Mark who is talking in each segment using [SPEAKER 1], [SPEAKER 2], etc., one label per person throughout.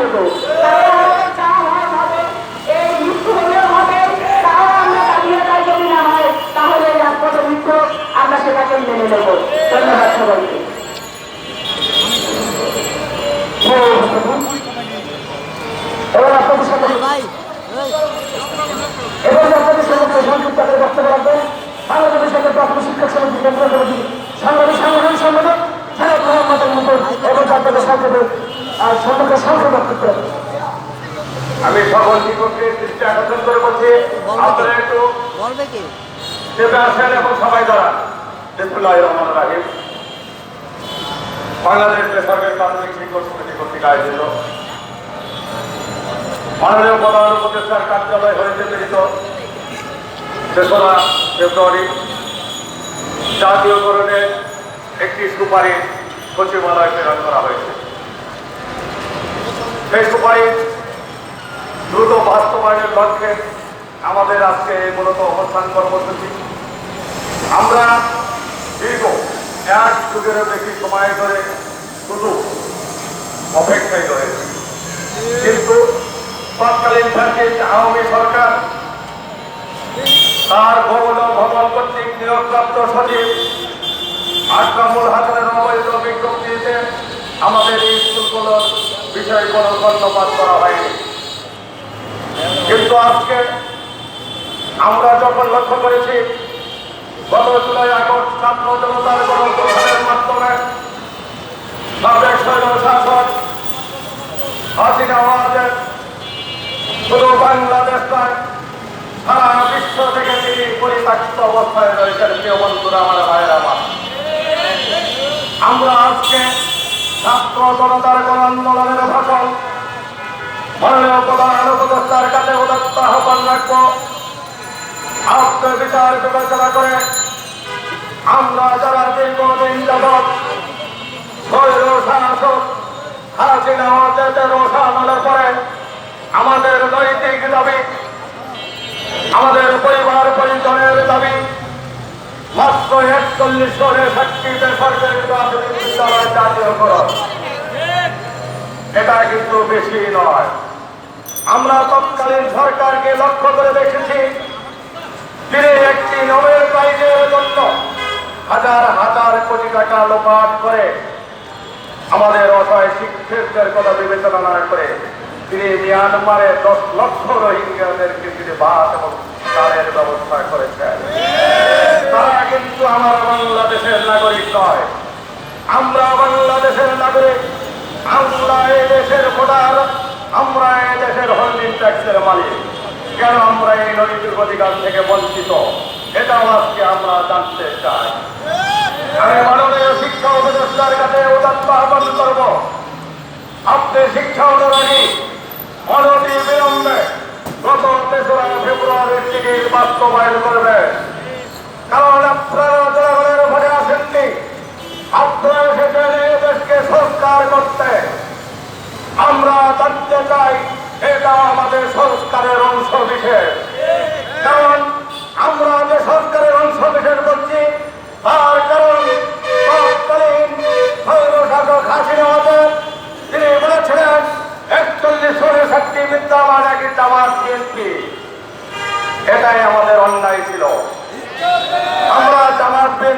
[SPEAKER 1] নেব তাহলে রাজপথে মৃত্যু আমরা সেটাকে মেনে নেব। ধন্যবাদ সবাইকে এবার আপনাদের সাথে
[SPEAKER 2] ভাই ওই
[SPEAKER 1] এবং আপনাদের সাথে সংযুক্ত করে বক্তব্য রাখবেন বাংলাদেশের সাথে প্রাথমিক শিক্ষক সমিতি কেন্দ্রীয় কমিটি সাংবাদিক সাংগঠনিক সম্পাদক সাহেব মোহাম্মদ মুকুল এবং আপনাদের সংসদে আর সম্পর্কে সংসদ বক্তব্য রাখবেন।
[SPEAKER 3] আমি সকল শিক্ষককে দৃষ্টি আকর্ষণ করে বলছি আপনারা একটু চেপে আসেন এবং সবাই দাঁড়ান। বিসমুল্লাহ রহমান রাহিম। বাংলাদেশ বেসরকারি প্রাথমিক শিক্ষক সমিতি কর্তৃক আয়োজিত। মাননীয় প্রধান উপদেষ্টার কার্যালয় হয়েছে প্রেরিত তেসরা ফেব্রুয়ারি। জাতীয়করণে একটি সুপারিশ সচিবালয় প্রেরণ করা হয়েছে। সেই সুপারিশ দ্রুত বাস্তবায়নের লক্ষ্যে আমাদের আজকে মূলত অবস্থান কর্মসূচি। আমরা দীর্ঘ এক যুগেরও বেশি সময় ধরে শুধু অপেক্ষায় রয়েছি। কিন্তু তৎকালীন ফ্যাসিস্ট আওয়ামী সরকার তার ভবন ভবন কর্তৃক নিয়োগপ্রাপ্ত সচিব আক্রামুল হাসানের অবৈধ বিজ্ঞপ্তিতে আমাদের এই স্কুলগুলোর বিষয় কোনো কর্ণপাত করা হয়নি। আজকে আমরা যখন লক্ষ্য করেছি, গত জুলাই, আগস্ট ছাত্র জনতার গণপ্রধানের মাধ্যমে সাবেক সৈন্য শাসক হাসিনা ওয়াজের শুধু বাংলাদেশ নয়, সারা বিশ্ব থেকে তিনি অবস্থায় রয়েছেন, প্রিয় বন্ধুরা, আমার ভাইয়ের আমার। আমরা আজকে ছাত্র জনতার গণ আন্দোলনের ভাষণ মাননীয় প্রধান উপদেষ্টার করে আমরা যারা দীর্ঘদিন যাবৎ শৈল শাসক হাসিনা আমাদের নৈতিক দাবি, আমাদের পরিবার পরিজনের দাবি, মাত্র একচল্লিশ করে সাক্ষী বেসরকারি প্রাথমিক বিদ্যালয় এটা কিন্তু বেশি নয়। আমরা তৎকালীন সরকারকে লক্ষ্য করে দেখেছি। তিনি একটি নোবেল প্রাইজের জন্য হাজার হাজার কোটি টাকা লোপাট করে আমাদের অসহায় শিক্ষকদের কথা বিবেচনা না করে তিনি মিয়ানমারে দশ লক্ষ রোহিঙ্গাদেরকে তিনি বাস এবং তাদের ব্যবস্থা করেছেন। তারা কিন্তু আমার বাংলাদেশের নাগরিক নয়। আমরা বাংলাদেশের নাগরিক। আমরা এই দেশের ভোটার। মালিক। কেন আমরা এই নৈতিক অধিকার থেকে বঞ্চিত? এটা আজকে আমরা জানতে চাই। আমি মাননীয় শিক্ষা উপদেষ্টার কাছে আহ্বান করব। আপনি শিক্ষা অনুরাগী অনতি বিলম্বে গত তেসরা ফেব্রুয়ারির টিকিট বাস্তবায়ন করবেন।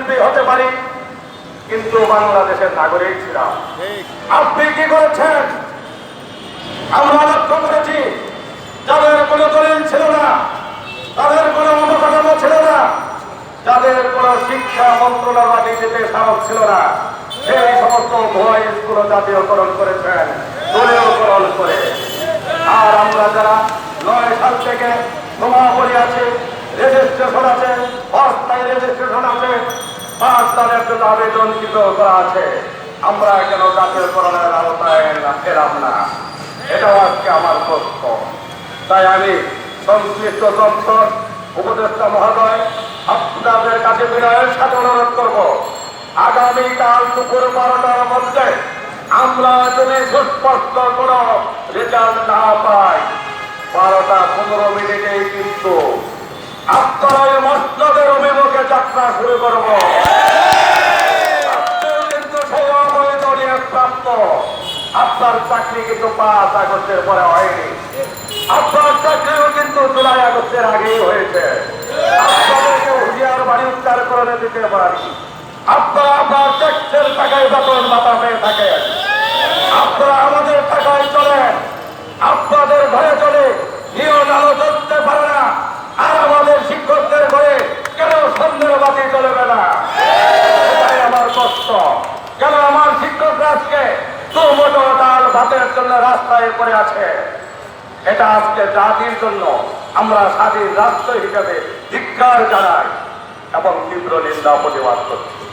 [SPEAKER 3] বিএনপি হতে পারি, কিন্তু বাংলাদেশের নাগরিক ছিলাম। আপনি কি করেছেন? আমরা লক্ষ্য করেছি, যাদের কোনো দলিল ছিল না, তাদের কোনো অবকাঠামো ছিল না, যাদের কোনো শিক্ষা মন্ত্রণালয় যেতে সাহস ছিল না, সেই সমস্ত ভুয়া স্কুল জাতীয়করণ করেছেন, দলীয়করণ করে। আর আমরা যারা নয় সাল থেকে সমাপরি আছে রেজিস্ট্রেশন আছে, অস্থায়ী রেজিস্ট্রেশন আছে পাঁচ তাদের জন্য আবেদন কৃত করা আছে। আমরা কেন জাতীয়করণের আওতায় এলাম- না? এটাও আজকে আমার প্রশ্ন। তাই আমি সংশ্লিষ্ট দপ্তর উপদেষ্টা মহোদয়, আপনাদের কাছে বিনয়ের সাথে অনুরোধ করব। আগামীকাল দুপুর বারোটার মধ্যে আমরা যদি সুস্পষ্ট কোন রেজাল্ট না পাই, বারোটা পনেরো মিনিটেই কিন্তু আপনারা যাত্রা শুরু করব আপনার টাকায় মাথা পেয়ে থাকেন। আমাদের টাকায় চলেন। আপনাদের ঘরে চলে নিয়ম আলো চলতে পারে না আর আমাদের শিক্ষকদের ঘরে কেন সন্ধ্যের বাতি চলবে না এটাই আমার কষ্ট কেন আমার শিক্ষকরা আজকে দু মোটো ভাতের জন্য রাস্তায় পড়ে আছে। এটা আজকে জাতির জন্য আমরা স্বাধীন রাষ্ট্র হিসাবে ধিক্কার জানাই এবং তীব্র নিন্দা প্রতিবাদ করছি।